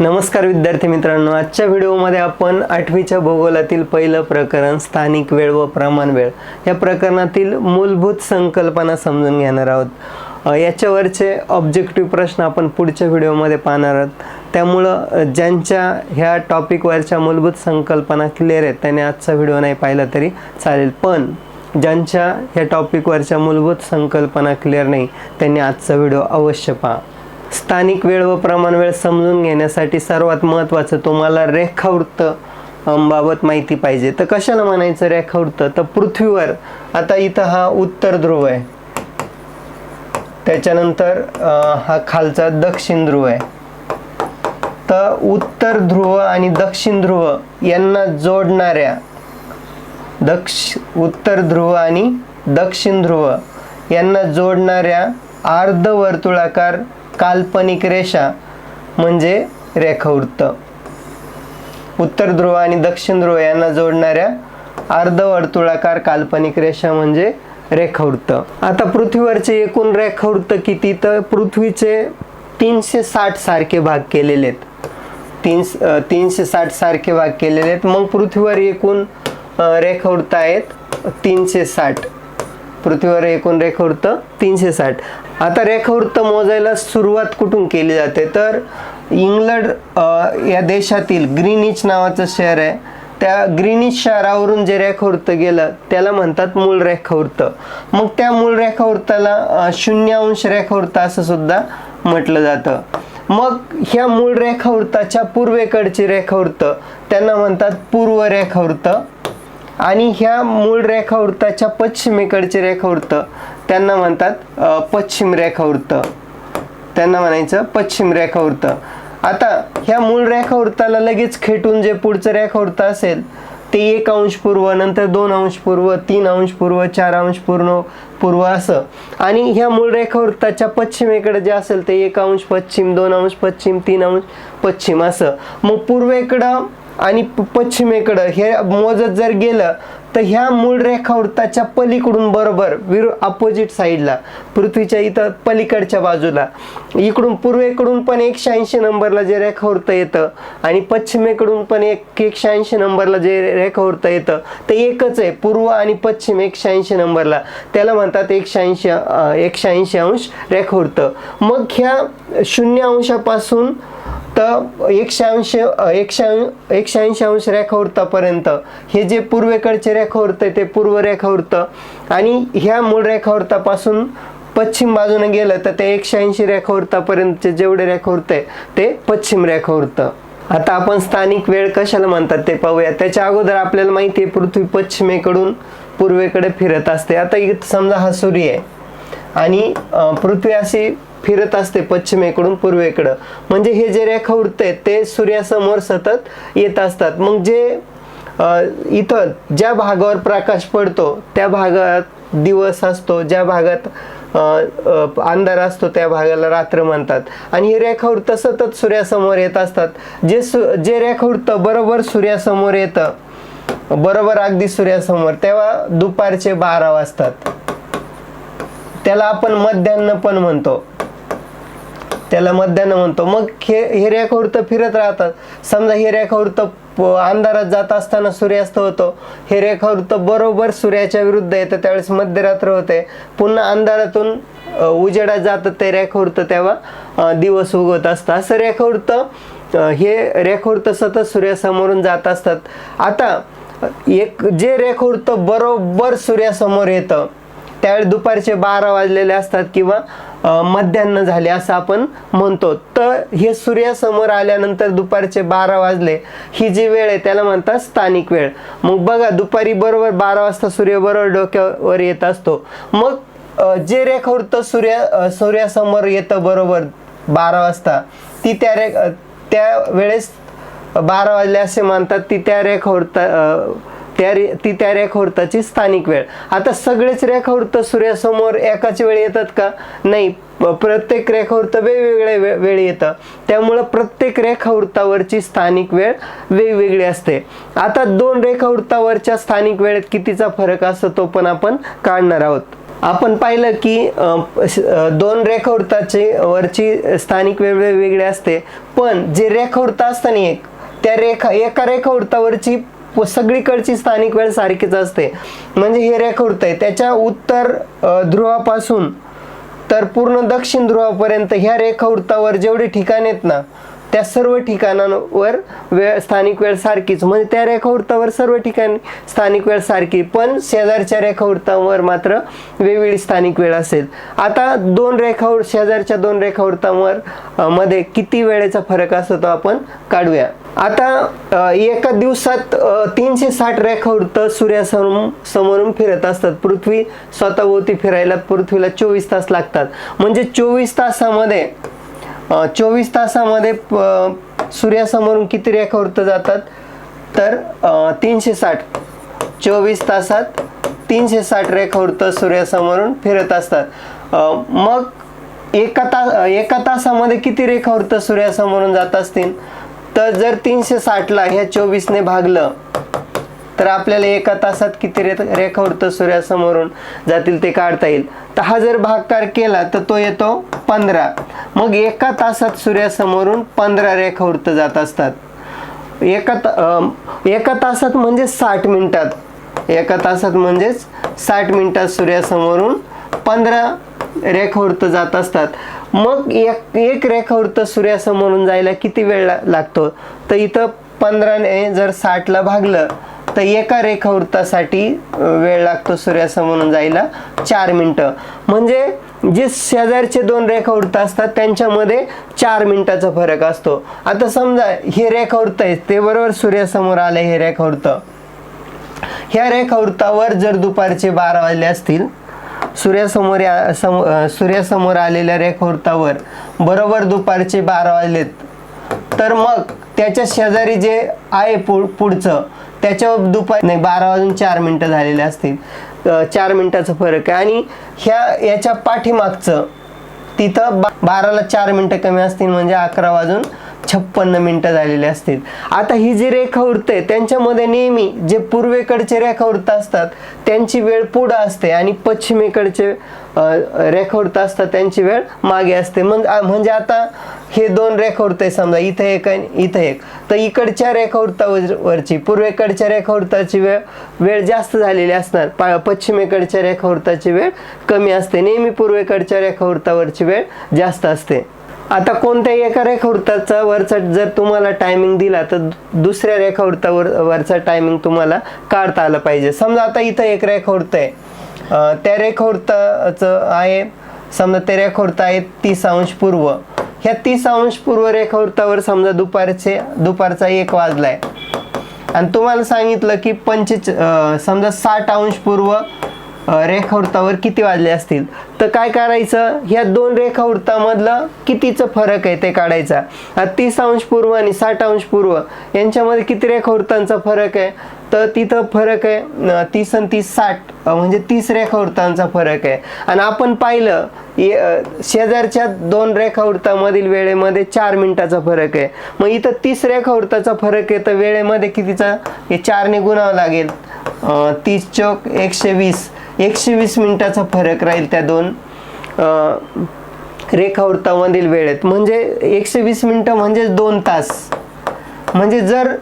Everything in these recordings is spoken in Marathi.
नमस्कार विद्यार्थी मित्रांनो आजच्या व्हिडिओमध्ये आपण आठवीच्या भूगोलातील पहिलं प्रकरण स्थानिक वेळ व प्रमाण वेळ या प्रकरणातील मूलभूत संकल्पना समजून घेणार आहोत. याच्यावरचे ऑब्जेक्टिव्ह प्रश्न आपण पुढच्या व्हिडिओमध्ये पाहणार आहोत. त्यामुळं ज्यांच्या ह्या टॉपिकवरच्या मूलभूत संकल्पना क्लिअर आहेत त्याने आजचा व्हिडिओ नाही पाहिला तरी चालेल. पण ज्यांच्या ह्या टॉपिकवरच्या मूलभूत संकल्पना क्लिअर नाही त्यांनी आजचा व्हिडिओ अवश्य पहा. स्थानिक वेळ व प्रमाण वेळ समजून घेण्यासाठी सर्वात महत्त्वाचं तुम्हाला रेखावृत्त बाबत माहिती पाहिजे. तर कशाला म्हणायचं रेखावृत्त? तर पृथ्वीवर. आता इथं हा उत्तर ध्रुव आहे. त्याच्यानंतर हा खालचा दक्षिण ध्रुव आहे. तर उत्तर ध्रुव आणि दक्षिण ध्रुव यांना जोडणाऱ्या दक्ष उत्तर ध्रुव आणि दक्षिण ध्रुव यांना जोडणाऱ्या अर्धवर्तुळाकार काल्पनिक रेषा म्हणजे रेखावृत्त. उत्तर ध्रुव आणि दक्षिण ध्रुव यांना जोडणाऱ्या अर्धवर्तुळाकार काल्पनिक रेषा म्हणजे रेखावृत्त. आता पृथ्वीवरचे एकूण रेखावृत्त किती? तर पृथ्वीचे तीनशे साठ सारखे भाग केलेले आहेत. तीन तीनशे साठ सारखे भाग केलेले आहेत. मग पृथ्वीवर एकूण अ, रेखावृत्त आहेत तीनशे साठ. पृथ्वीवर एकूण रेखवृत्त तीनशे साठ आता रेखवृत्त मोजायला सुरुवात कुठून केली जाते? तर इंग्लंड या देशातील ग्रीनिच नावाचं शहर आहे. त्या ग्रीनिच शहरावरून जे रेखावृत्त गेलं त्याला म्हणतात मूळ रेखावृत्त. मग त्या मूळ रेखावृत्ताला अ, शून्य अंश रेखावृत्त असं सुद्धा म्हटलं जातं. मग ह्या मूळ रेखावृत्ताच्या पूर्वेकडची रेखावृत्त त्यांना म्हणतात पूर्व रेखावृत्त. आणि ह्या मूळ रेखावृत्ताच्या पश्चिमेकडचे रेखावृत्त त्यांना म्हणतात पश्चिम रेखावृत्त. त्यांना म्हणायचं पश्चिम रेखावृत्त. आता ह्या मूळ रेखावृत्ताला लगेच खेटून जे पुढचं रेखावृत्त असेल ते एक अंश पूर्व नंतर दोन अंश पूर्व तीन अंश पूर्व चार अंश पूर्ण पूर्व असं. आणि ह्या मूळ रेखावृत्ताच्या पश्चिमेकडे जे असेल ते एक अंश पश्चिम दोन अंश पश्चिम तीन अंश पश्चिम असं. मग पूर्वेकडं आणि पश्चिमेकडं हे मोजत जर गेलं तर ह्या मूळ रेखावृत्ताच्या पलीकडून बरोबर विरु अपोजिट साईडला पृथ्वीच्या इथं पलीकडच्या बाजूला. इकडून पूर्वेकडून पण एकशे ऐंशी नंबरला जे रेखावृत्त येतं आणि पश्चिमेकडून पण एक एकशे ऐंशी नंबरला जे रेखावृत्त येतं ते एकच आहे. पूर्व आणि पश्चिम एकशे ऐंशी नंबरला. त्याला म्हणतात एकशे ऐंशी एकशे ऐंशी अंश रेखावृत्त मग ह्या शून्य अंशापासून तर एकशे ऐंशी एकशे ऐं- एकशे ऐंशी अंश रेखावृत्तापर्यंत हे जे पूर्वेकडचे रेखावृत्त आहे ते पूर्व रेखावृत्त आणि ह्या मूळ रेखावृत्तापासून पश्चिम बाजूने गेलं तर ते एकशे ऐंशी रेखावृत्तापर्यंतचे जेवढे रेखावृत्त आहे ते पश्चिम रेखावृत्त आता आपण स्थानिक वेळ कशाला म्हणतात ते पाहूया. त्याच्या अगोदर आपल्याला माहिती आहे पृथ्वी पश्चिमेकडून पूर्वेकडे फिरत असते. आता इथं समजा हा सूर्य आहे. आणि पृथ्वी अशी फिरत असते पश्चिमेकडून पूर्वेकडं. म्हणजे हे जे रेखा आहेत ते सूर्यासमोर सतत येत असतात. मग जे इथं ज्या भागावर प्रकाश पडतो त्या भागात दिवस असतो ज्या भागात अंधार असतो त्या भागाला रात्र म्हणतात. आणि हे रेखावृत्त सतत सूर्यासमोर येत असतात. जे सु जे रेखावृत्त बरोबर सूर्यासमोर येतं. बरोबर अगदी सूर्यासमोर. तेव्हा दुपारचे बारा वाजतात. त्याला आपण मध्यान्न पण म्हणतो. त्याला मध्यान्ह म्हणतो. मग हे हे रेखावृत्त फिरत राहतात. समजा हे रेखावृत्त प- अंधारात जात असताना सूर्यास्त होतो. हे रेखावृत्त बरोबर सूर्याच्या विरुद्ध येतं. त्यावेळेस मध्यरात्र होते. पुन्हा अंधारातून उजेडात जातं ते रेखावृत्त तेव्हा दिवस उगवत असतं. असं रेखावृत्त हे रेखावृत्त सतत सूर्यासमोरून जात असतात. आता एक जे रेखावृत्त बरोबर सूर्यासमोर येतं त्यावेळी दुपारचे बारा वाजलेले असतात किंवा मध्यान्न झाले असं आपण म्हणतो. तर हे सूर्यासमोर आल्यानंतर दुपारचे बारा वाजले. ही जी वेळ आहे त्याला म्हणतात स्थानिक वेळ. मग बघा दुपारी बरोबर बारा वाजता सूर्य बरोबर डोक्यावर येत असतो. मग जे रेखावृत्त सूर्या सूर्यासमोर येतं बरोबर बारा वाजता ती त्या रे त्या वेळेस बारा वाजले असे मानतात ती त्या रेखावृत्त त्या रे ती त्या रेखावृत्ताची स्थानिक वेळ. आता सगळेच रेखावृत्त सूर्यासमोर एकाच वेळी येतात का? नाही. प्रत्येक रेखावृत्त वेगवेगळ्या वे वेळी येतं. त्यामुळं प्रत्येक रेखावृत्तावरची स्थानिक वेळ वेगवेगळी असते. आता दोन रेखावृत्तावरच्या स्थानिक वेळेत कितीचा फरक असतो तो पण आपण काढणार आहोत. आपण पाहिलं की दोन रेखावृत्ताची वरची स्थानिक वेळ वेगवेगळी असते. पण जे रेखावृत्त असताना एक त्या रेखा एका रेखावृत्तावरची सगळीकडची स्थानिक वेळ सारखीच असते. म्हणजे हे रेखावृत्त आहे. त्याच्या उत्तर ध्रुवापासून तर पूर्ण दक्षिण ध्रुवापर्यंत ह्या रेखावृत्तावर जेवढे ठिकाण आहेत ना त्या सर्व ठिकाणांवर वेळ स्थानिक वेळ सारखीच. म्हणजे त्या रेखावृत्तावर सर्व ठिकाणी स्थानिक वेळ सारखी. पण शेजारच्या रेखावृत्तावर मात्र वेगवेगळी स्थानिक वेळ असेल. आता दोन रेखावर शेजारच्या दोन रेखावृत्तांवर मध्ये किती वेळेचा फरक असतो तो आपण काढूया. आता एका दिवसात तीनशे साठ रेखावृत्त सूर्यासमोरून समोरून फिरत असतात. पृथ्वी स्वतःभोवती फिरायला पृथ्वीला चोवीस तास लागतात. म्हणजे चोवीस तासामध्ये चोवीस तासामध्ये प- सूर्यासमोरून किती रेखावृत्त जातात? तर तीनशे साठ. चोवीस तासात तीनशे साठ रेखावृत्त सूर्यासमोरून फिरत असतात. मग एका तास एका तासामध्ये किती रेखावृत्त सूर्यासमोरून जात असतील? तर जर तीनशे साठला ह्या चोवीसने भागलं तर आपल्याला एका तासात किती रे रेखावृत्त सूर्यासमोरून जातील ते काढता येईल. तर हा जर भागकार केला तर तो येतो पंधरा. मग एका तासात सूर्यासमोरून पंधरा रेखावृत्त जात असतात. एका ता एका तासात म्हणजे साठ मिनिटात. एका तासात म्हणजेच साठ मिनिटात सूर्यासमोरून पंधरा रेखावृत्त जात असतात. मग एक एक रेखावृत्त सूर्यासमोरून जायला किती वेळ लागतो? तर इथं पंधराने जर साठला भागलं तर एका रेखावृत्तासाठी वेळ लागतो सूर्यासमोरून जायला चार मिनटं. म्हणजे जे शेजारचे दोन रेखावृत्त असतात त्यांच्यामध्ये चार मिनिटाचा फरक असतो. आता समजा हे रेखावृत्त आहे ते बरोबर सूर्यासमोर आले हे रेखावृत्त. ह्या रेखावृत्तावर जर दुपारचे बारा वाजले असतील सूर्यासमोर या- सम सूर्यासमोर आलेल्या रेखावृत्तावर बरोबर दुपारचे बारा वाजलेत तर मग त्याच्या शेजारी जे आहे पुढचं त्याच्यावर दुपार नाही बारा वाजून चार मिनटं झालेले असतील. चार मिनटाचा फरक आहे. आणि ह्या याच्या पाठीमागचं तिथं बा बाराला चार मिनटं कमी असतील म्हणजे अकरा वाजून छप्पन्न मिनटं झालेली असतील. आता ही जी रेखा उरते त्यांच्यामध्ये नेहमी जे पूर्वेकडचे रेखावृत्त असतात त्यांची वेळ पुढं असते आणि पश्चिमेकडचे रेखा रेखावृत्त असतात त्यांची वेळ मागे असते. मग म्हणजे आता हे दोन रेखावृत्त आहे समजा इथं एक आणि इथं एक. तर इकडच्या रेखावृत्तावरची वरची पूर्वेकडच्या रेखावृत्ताची वेळ वेळ जास्त झालेली असणार. पा पश्चिमेकडच्या रेखावृत्ताची वेळ कमी असते. नेहमी पूर्वेकडच्या रेखावृत्तावरची वेळ जास्त असते. आता कोणत्याही एका रेखावृत्ताचा वरचा जर तुम्हाला टायमिंग दिला तर दुसऱ्या रेखावृत्तावर वरचा टायमिंग तुम्हाला काढता आलं पाहिजे. समजा आता इथं एक रेखावृत्त आहे त्या रेखावृत्ताचं आहे समजा ते रेखावृत्त आहे तीस अंश पूर्व. ह्या तीस अंश पूर्व रेखावृत्तावर समजा दुपारचे दुपारचा एक वाजलाय. आणि तुम्हाला सांगितलं की पंचेच समजा साठ अंश पूर्व रेखावृत्तावर किती वाजले असतील? तर काय करायचं? ह्या दोन रेखावृत्तामधलं कितीचं फरक आहे ते काढायचा? तीस अंश पूर्व आणि साठ अंश पूर्व यांच्यामध्ये किती रेखावृत्तांचा फरक आहे? तर तिथं फरक आहे तीस आणि तीस साठ म्हणजे तीस रेखावृत्तांचा फरक आहे. आणि आपण पाहिलं ये- शेजारच्या दोन रेखावृत्तामधील वेळेमध्ये चार मिनिटाचा फरक आहे. मग इथं तीस रेखावृत्ताचा फरक आहे तर वेळेमध्ये कितीचा? हे चारने गुणावं लागेल. तीस चौक एकशे वीस. एकशे वीस मिनिटाचा फरक राहील त्या दोन रेखावृत्तामधील वेळेत. म्हणजे एकशे वीस मिनिटं म्हणजेच दोन तास. म्हणजे जर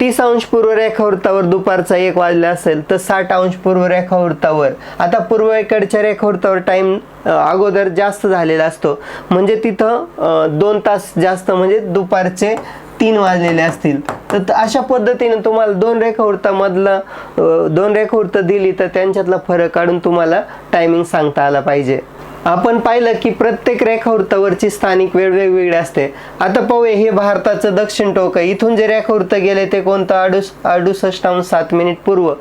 तीस अंश पूर्व रेखावृत्तावर दुपारचा एक वाजला असेल तर साठ अंश पूर्व रेखावृत्तावर आता पूर्वेकडच्या रेखावृत्तावर टाईम अगोदर जास्त झालेला असतो. म्हणजे तिथं दोन तास जास्त म्हणजे दुपारचे तीन वाजलेले असतील. तर त- अशा पद्धतीने तुम्हाला दोन रेखावृत्तामधलं दोन रेखावृत्त दिली तर त्यांच्यातला फरक काढून तुम्हाला टायमिंग सांगता आला पाहिजे. आपण पाहिलं की प्रत्येक रेखावृत्तावरची स्थानिक वेळ वेगवेगळी असते. आता पाहूया हे भारताचं दक्षिण टोक. आहे इथून जे रेखावृत्त गेले ते कोणतं? अडुस अडुसष्ट अंश सात मिनिट पूर्व.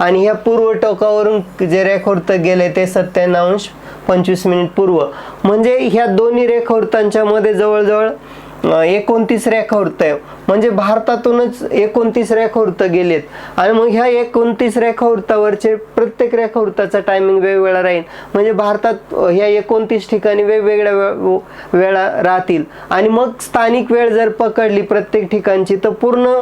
आणि ह्या पूर्व टोकावरून जे रेखावृत्त गेले ते सत्त्याण्णव अंश पंचवीस मिनिट पूर्व. म्हणजे ह्या दोन्ही रेखावृत्तांच्या मध्ये जवळजवळ एकोणतीस रेखावृत्त आहे म्हणजे भारतातूनच एकोणतीस रेखावृत्त गेलेत. आणि मग ह्या एकोणतीस रेखावृत्तावरचे प्रत्येक रेखावृत्ताचा टायमिंग वेगवेगळा राहील. म्हणजे भारतात ह्या एकोणतीस ठिकाणी वेगवेगळ्या वेळा राहतील. आणि मग स्थानिक वेळ जर पकडली प्रत्येक ठिकाणची तर पूर्ण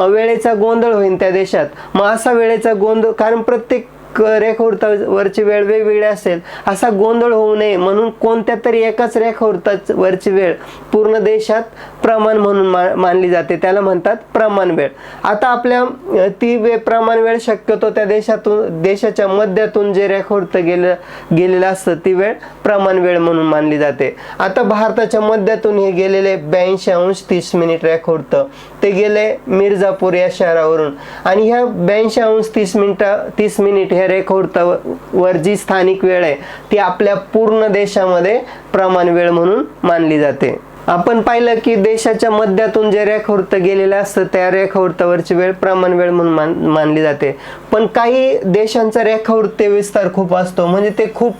वेळेचा गोंधळ होईल त्या देशात. मग असा वेळेचा गोंधळ कारण प्रत्येक रेखावृत्तावरची वेळ वेगवेगळी असेल. असा गोंधळ होऊ नये म्हणून कोणत्या तरी एकाच रेखावृत्तावरची वेळ पूर्ण देशात प्रमाण म्हणून मा- मानली जाते. त्याला म्हणतात प्रमाण वेळ. आता आपल्या ती वे प्रमाण वेळ शक्यतो त्या देशातून देशाच्या मध्यातून जे रेखावृत्त गेलं गेलेलं असतं ती वेळ प्रमाण वेळ म्हणून मानली जाते. आता भारताच्या मध्यातून हे गेलेले ब्याऐंशी अंश तीस मिनिट रेखावृत्त ते गेले मिर्झापूर या शहरावरून. आणि ह्या ब्याऐंशी अंश तीस मिनिट तीस मिनिट ह्या रेखावृत्तावर जी स्थानिक वेळ आहे ती आपल्या पूर्ण देशामध्ये प्रमाण वेळ म्हणून मानली जाते. आपण पाहिलं की देशाच्या मध्यातून जे रेखावृत्त गेलेलं असतं त्या रेखावृत्तावरची वेळ प्रमाण वेळ म्हणून मान मानली जाते. पण काही देशांचा रेखावृत्ती विस्तार खूप असतो म्हणजे ते खूप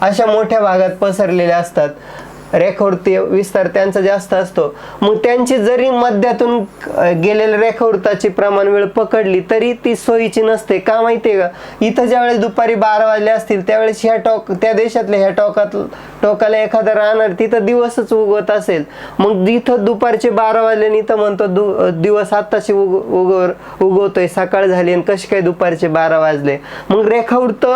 अशा मोठ्या भागात पसरलेले असतात. रेखावृत्ती विस्तार त्यांचा जास्त असतो. मग त्यांची जरी मध्यातून गेलेल्या रेखावृत्ताची प्रमाण वेळ पकडली तरी ती सोयीची नसते. का माहितीये का? इथं ज्यावेळेस दुपारी बारा वाजले असतील त्यावेळेस ह्या टोक त्या देशातल्या ह्या टोकात टोकाला एखादा राहणार तिथं दिवसच उगवत असेल. मग इथं दुपारचे बारा वाजले आणि इथं म्हणतो दु दिवस आत्ताशी उग उगव उगवतोय सकाळ झाली आणि कशी काय दुपारचे बारा वाजले. मग रेखावृत्त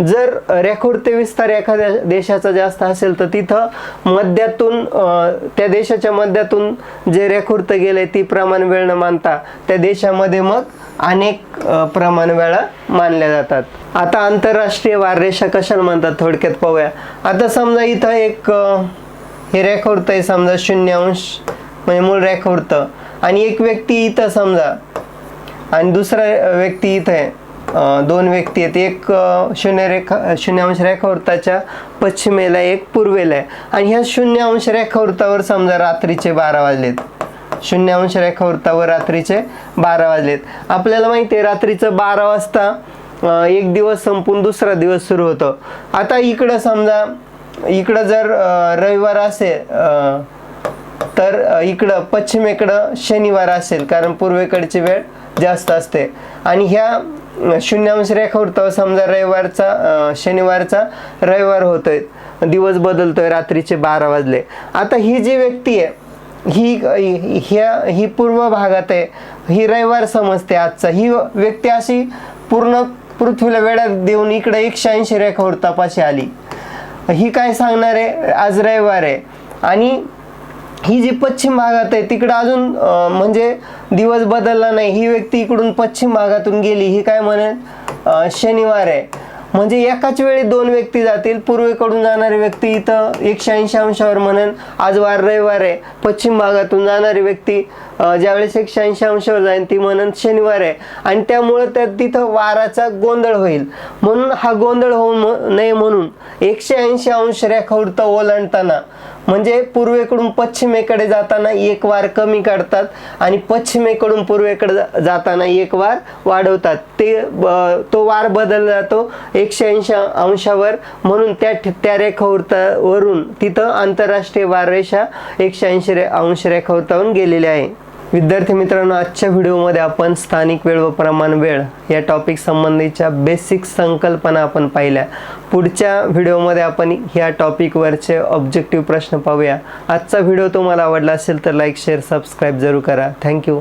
जर रेखावृत्त विस्तार एखाद्या देशाचा जास्त असेल तर तिथं मध्यातून त्या देशाच्या मध्यातून जे रेखुर्त गेले ती प्रमाण वेळ न मानता त्या देशामध्ये मग अनेक प्रमाण वेळा मानल्या जातात. आता आंतरराष्ट्रीय वाररेषा कशाला म्हणतात थोडक्यात पाहूया. आता समजा इथं एक हे रेखावृत्त आहे समजा शून्य अंश म्हणजे मूळ रेखावृत्त आणि एक व्यक्ती इथं समजा आणि दुसरा व्यक्ती इथं आहे. दोन व्यक्ती आहेत. एक शून्य रेखा शून्य अंश रेखावृत्ताच्या पश्चिमेला एक पूर्वेला आहे. आणि ह्या शून्य अंश रेखावृत्तावर समजा रात्रीचे बारा वाजलेत. शून्य अंश रेखावृत्तावर रात्रीचे बारा वाजलेत. आपल्याला माहिती आहे रात्रीचं बारा वाजता एक दिवस संपून दुसरा दिवस सुरू होतो. आता इकडं समजा इकडं जर रविवार असेल तर इकडं पश्चिमेकडं शनिवार असेल कारण पूर्वेकडची वेळ जास्त असते. आणि ह्या शून्यांश शून्यावंश रेखावृत्तावर समजा रविवारचा शनिवारचा रविवार होतोय. दिवस बदलतोय रात्रीचे बारा वाजले. आता ही जी व्यक्ती आहे ही ही- ह्या ही पूर्व भागात आहे ही रविवार समजते आजचा. ही व्यक्ती अशी पूर्ण पृथ्वीला वेळा देऊन इकडे एकशे ऐंशी रेखावृत्तापाशी आली. ही काय सांगणार आहे? आज रविवार आहे. आणि ही जी पश्चिम भागात आहे तिकडं अजून म्हणजे दिवस बदलला नाही. ही व्यक्ती इकडून पश्चिम भागातून गेली. ही काय म्हणेल? शनिवार आहे. म्हणजे एकाच वेळी दोन व्यक्ती जातील. पूर्वेकडून जाणारी व्यक्ती इथं एकशे ऐंशी अंशावर म्हणेल आज वार रविवार आहे. पश्चिम भागातून जाणारी व्यक्ती ज्यावेळेस एकशे ऐंशी अंशावर जाईल ती म्हणून शनिवार आहे. आणि त्यामुळं त्या तिथं वाराचा गोंधळ होईल. म्हणून हा गोंधळ होऊ नये म्हणून एकशे ऐंशी अंश रेखावृत्त ओलांडताना म्हणजे पूर्वेकडून पश्चिमेकडे जाताना एक वार कमी काढतात आणि पश्चिमेकडून पूर्वेकडे जा- जाताना एक वार वाढवतात. ते ब- तो वार बदलला जातो एकशे ऐंशी अंशावर. म्हणून त्या ठि- त्या रेखावृत्तावरून तिथं आंतरराष्ट्रीय वाररेषा एकशे ऐंशी रे अंश रेखावृत्तावरून गेलेली आहे. विद्यार्थी मित्रांनो आजच्या व्हिडिओमध्ये आपण स्थानिक वेळ व प्रमाण वेळ या टॉपिक संबंधीच्या बेसिक संकल्पना आपण पाहिल्या. पुढच्या व्हिडिओमध्ये आपण ह्या टॉपिकवरचे ऑब्जेक्टिव्ह प्रश्न पाहूया. आजचा व्हिडिओ तुम्हाला आवडला असेल तर लाईक शेअर सबस्क्राईब जरूर करा. थँक्यू